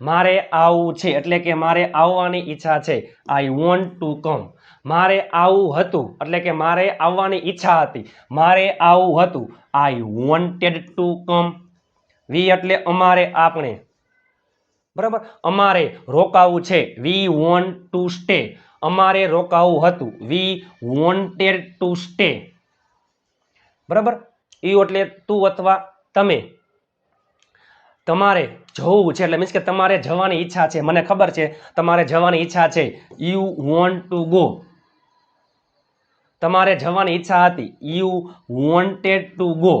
મારે આવું છે, એટલે કે મારે આવવાની ઈચ્છા છે. આઈ વોન્ટ ટુ કમ મારે આવું હતું, એટલે કે મારે આવવાની ઈચ્છા હતી. મારે આવું હતું. આઈ વોન્ટેડ ટુ કમ વી એટલે અમારે આપણે. બરાબર? અમારે રોકાવું છે. વી વોન્ટ ટુ સ્ટે અમારે રોકાવું હતું. વી વોન્ટેડ ટુ સ્ટે બરાબર? યુ એટલે તું અથવા તમે. તમારે જવું છે એટલે મીન્સ કે તમારે જવાની ઈચ્છા છે. મને ખબર છે, તમારે જવાની ઈચ્છા છે. યુ વોન્ટ ટુ ગો તમારે જવાની ઈચ્છા હતી. યુ વોન્ટેડ ટુ ગો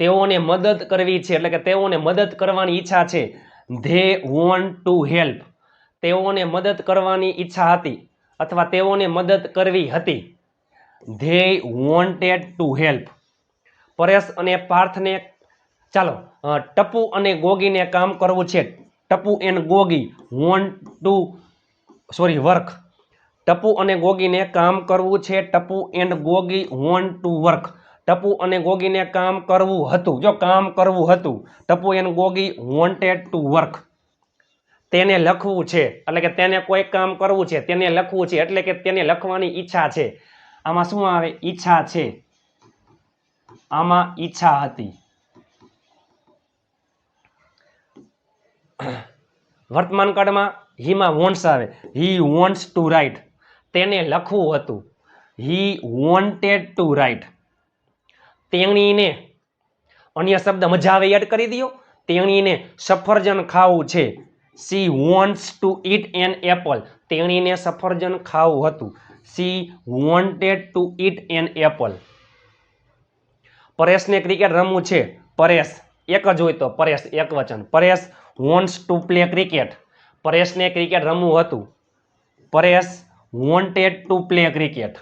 તેઓને મદદ કરવી છે, એટલે કે તેઓને મદદ કરવાની ઈચ્છા છે. ધે વોન્ટ ટુ હેલ્પ તેઓને મદદ કરવાની ઈચ્છા હતી અથવા તેઓને મદદ કરવી હતી. They wanted to help Paresh અને પાર્થને ચાલો ટપુ અને ગોગીને કામ કરવું છે. Tapu and Gogi want to sorry work Tapu અને ગોગીને કામ કરવું છે. Tapu and Gogi want to work Tapu અને ગોગીને કામ કરવું હતું. જો કામ કરવું હતું, Tapu and Gogi wanted to work તેને લખવું છે. એટલે કે તેને કોઈ કામ કરવું છે. તેને લખવું છે. એટલે કે તેને લખવાની ઈચ્છા છે. આમાં શું આવે? ઈચ્છા છે. આમાં ઈચ્છા હતી વર્તમાન કાળમાં હીમાં વોન્ટ્સ આવે. હી વોન્ટ્સ ટુ રાઇટ તેને લખવું હતું હી વોન્ટેડ ટુ રાઇટ તેણીને અન્ય શબ્દ મજા આવે યાદ કરી દો તેણીને સફરજન ખાવું છે she wants to eat an apple તેણીને સફરજન ખાવું હતું she wanted to eat an apple પરેશને cricket રમવું છે. પરેશ, એક જ હોય તો પરેશ એક વચન. Paresh wants to play cricket પરેશને cricket રમવું હતું. Paresh wanted to play cricket